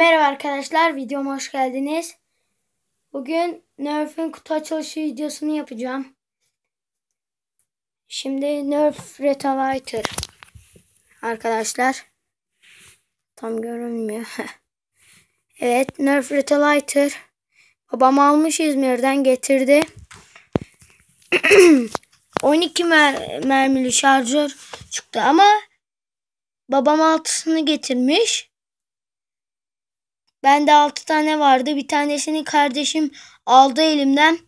Merhaba arkadaşlar, videoma hoş geldiniz. Bugün Nerf'in kutu açılışı videosunu yapacağım. Şimdi Nerf Retaliator arkadaşlar. Tam görünmüyor. evet, Nerf Retaliator. Babam almış İzmir'den getirdi. 12 mer mermili şarjör çıktı ama babam altısını getirmiş. Bende 6 tane vardı. Bir tanesini kardeşim aldı elimden.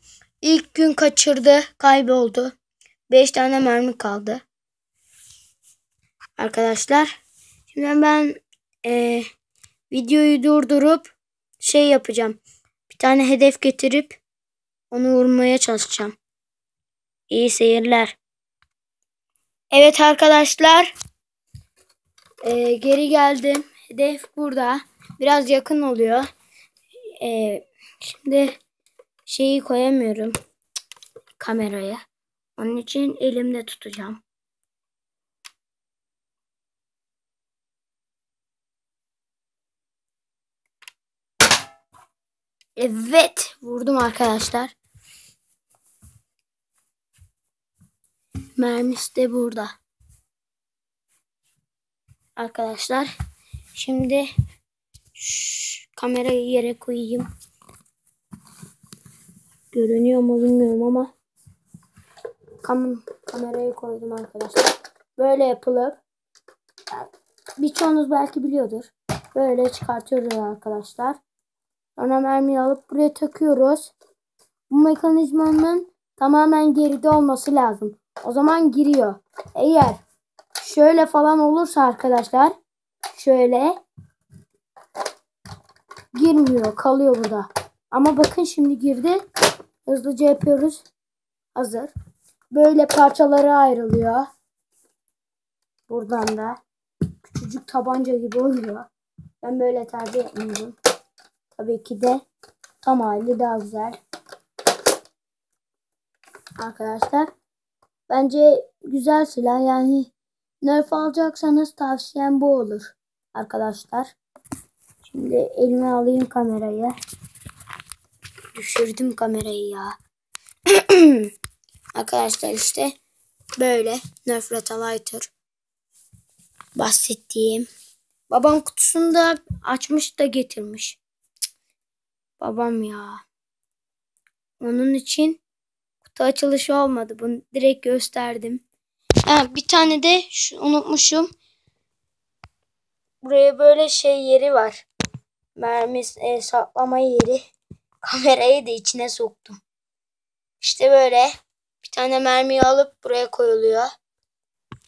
İlk gün kaçırdı. Kayboldu. 5 tane mermi kaldı. Arkadaşlar. Şimdi ben e, videoyu durdurup şey yapacağım. Bir tane hedef getirip onu vurmaya çalışacağım. İyi seyirler. Evet arkadaşlar. E, geri geldim. Hedef burada biraz yakın oluyor. Ee, şimdi şeyi koyamıyorum kameraya. Onun için elimde tutacağım. Evet vurdum arkadaşlar. Mermisi de burada. Arkadaşlar şimdi Kamerayı yere koyayım. Görünüyor mu bilmiyorum ama kam kamerayı koydum arkadaşlar. Böyle yapılıp birçoğunuz belki biliyordur. Böyle çıkartıyoruz arkadaşlar. Sonra mermiyi alıp buraya takıyoruz. Bu mekanizmanın tamamen geride olması lazım. O zaman giriyor. Eğer şöyle falan olursa arkadaşlar şöyle girmiyor. Kalıyor burada. Ama bakın şimdi girdi. Hızlıca yapıyoruz. Hazır. Böyle parçalara ayrılıyor. Buradan da küçücük tabanca gibi oluyor. Ben böyle tercih etmiyorum. Tabii ki de tam hali daha güzel. Arkadaşlar. Bence güzel silah. Yani nerf alacaksanız tavsiyem bu olur. Arkadaşlar. Şimdi elime alayım kamerayı. Düşürdüm kamerayı ya. Arkadaşlar işte böyle Nerf Retaliator bahsettiğim. Babam kutusunu da açmış da getirmiş. Babam ya. Onun için kutu açılışı olmadı. Bunu direkt gösterdim. Ha, bir tane de şu, unutmuşum. Buraya böyle şey yeri var mermi e, saklama yeri. Kamerayı da içine soktum. İşte böyle bir tane mermiyi alıp buraya koyuluyor.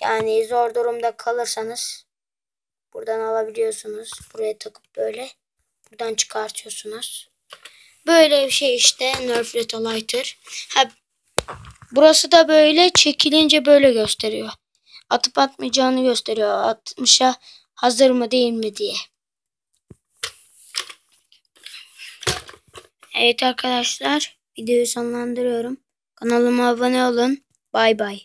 Yani zor durumda kalırsanız buradan alabiliyorsunuz. Buraya takıp böyle buradan çıkartıyorsunuz. Böyle bir şey işte Nerf Retaliator. Ha, burası da böyle çekilince böyle gösteriyor. Atıp atmayacağını gösteriyor. Atmışa hazır mı değil mi diye. Evet arkadaşlar videoyu sonlandırıyorum. Kanalıma abone olun. Bay bay.